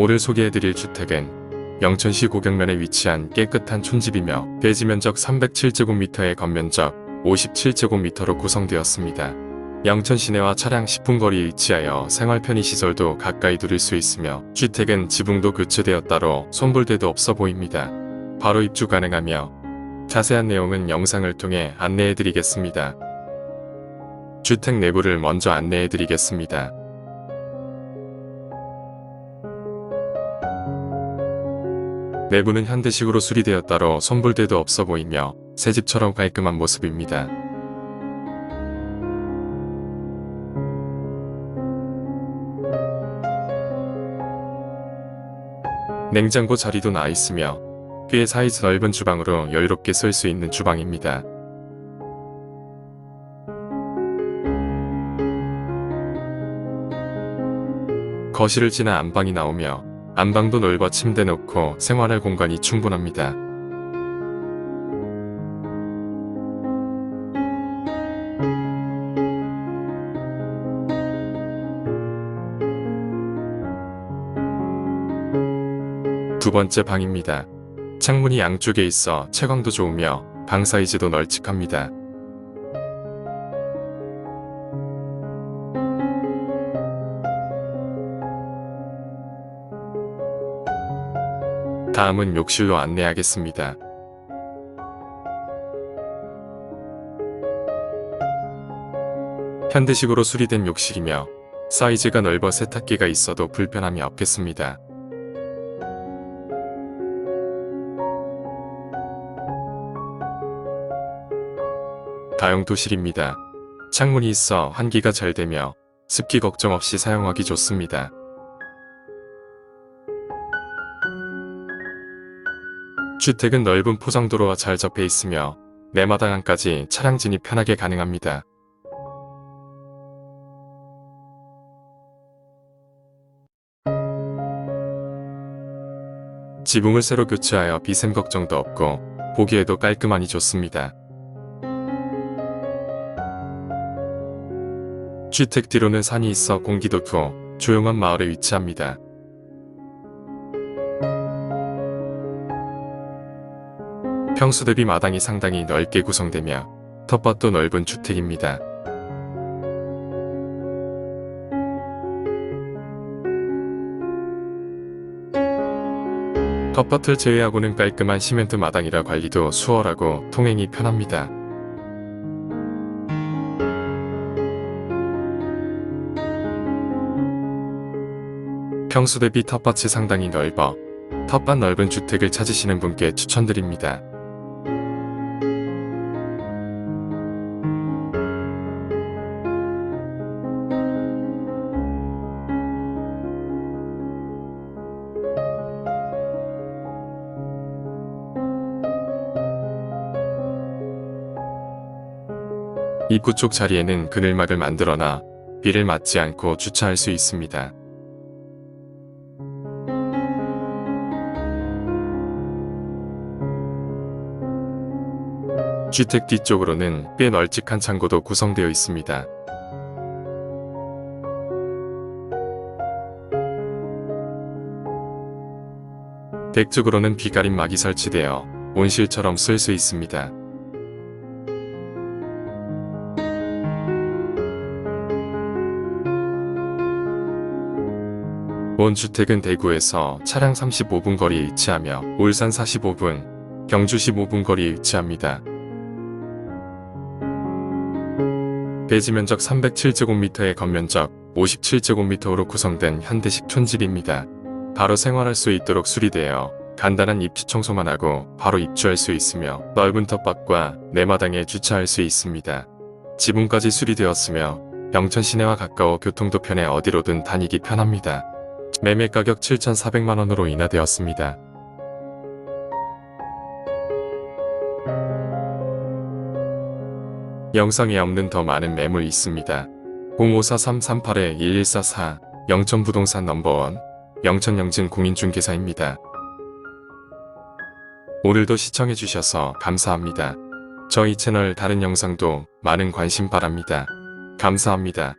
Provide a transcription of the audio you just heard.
오늘 소개해드릴 주택은 영천시 고경면에 위치한 깨끗한 촌집이며 대지 면적 307제곱미터의 건면적 57제곱미터로 구성되었습니다. 영천 시내와 차량 10분 거리에 위치하여 생활 편의 시설도 가까이 누릴 수 있으며 주택은 지붕도 교체되어 따로 손볼데도 없어 보입니다. 바로 입주 가능하며 자세한 내용은 영상을 통해 안내해드리겠습니다. 주택 내부를 먼저 안내해드리겠습니다. 내부는 현대식으로 수리되어 따로 손볼데도 없어 보이며 새 집처럼 깔끔한 모습입니다. 냉장고 자리도 나 있으며 꽤 사이즈 넓은 주방으로 여유롭게 쓸 수 있는 주방입니다. 거실을 지나 안방이 나오며 안방도 넓어 침대 놓고 생활할 공간이 충분합니다. 두 번째 방입니다. 창문이 양쪽에 있어 채광도 좋으며 방 사이즈도 널찍합니다. 다음은 욕실로 안내하겠습니다. 현대식으로 수리된 욕실이며 사이즈가 넓어 세탁기가 있어도 불편함이 없겠습니다. 다용도실입니다. 창문이 있어 환기가 잘 되며 습기 걱정 없이 사용하기 좋습니다. 주택은 넓은 포장도로와 잘 접해 있으며 내 마당 안까지 차량 진입 편하게 가능합니다. 지붕을 새로 교체하여 비샘 걱정도 없고 보기에도 깔끔하니 좋습니다. 주택 뒤로는 산이 있어 공기도 좋고 조용한 마을에 위치합니다. 평수 대비 마당이 상당히 넓게 구성되며 텃밭도 넓은 주택입니다. 텃밭을 제외하고는 깔끔한 시멘트 마당이라 관리도 수월하고 통행이 편합니다. 평수 대비 텃밭이 상당히 넓어 텃밭 넓은 주택을 찾으시는 분께 추천드립니다. 입구 쪽 자리에는 그늘막을 만들어놔 비를 맞지 않고 주차할 수 있습니다. 주택 뒤쪽으로는 꽤 널찍한 창고도 구성되어 있습니다. 댁 쪽으로는 비가림 막이 설치되어 온실처럼 쓸 수 있습니다. 본 주택은 대구에서 차량 35분 거리에 위치하며 울산 45분, 경주 15분 거리에 위치합니다. 대지 면적 307제곱미터의 건면적 57제곱미터로 구성된 현대식 촌집입니다. 바로 생활할 수 있도록 수리되어 간단한 입주 청소만 하고 바로 입주할 수 있으며 넓은 텃밭과 내마당에 주차할 수 있습니다. 지붕까지 수리되었으며 영천 시내와 가까워 교통도 편해 어디로든 다니기 편합니다. 매매 가격 7,400만원으로 인하되었습니다. 영상에 없는 더 많은 매물 있습니다. 054338-1144 영천부동산 넘버원 영천영진 공인중개사입니다. 오늘도 시청해주셔서 감사합니다. 저희 채널 다른 영상도 많은 관심 바랍니다. 감사합니다.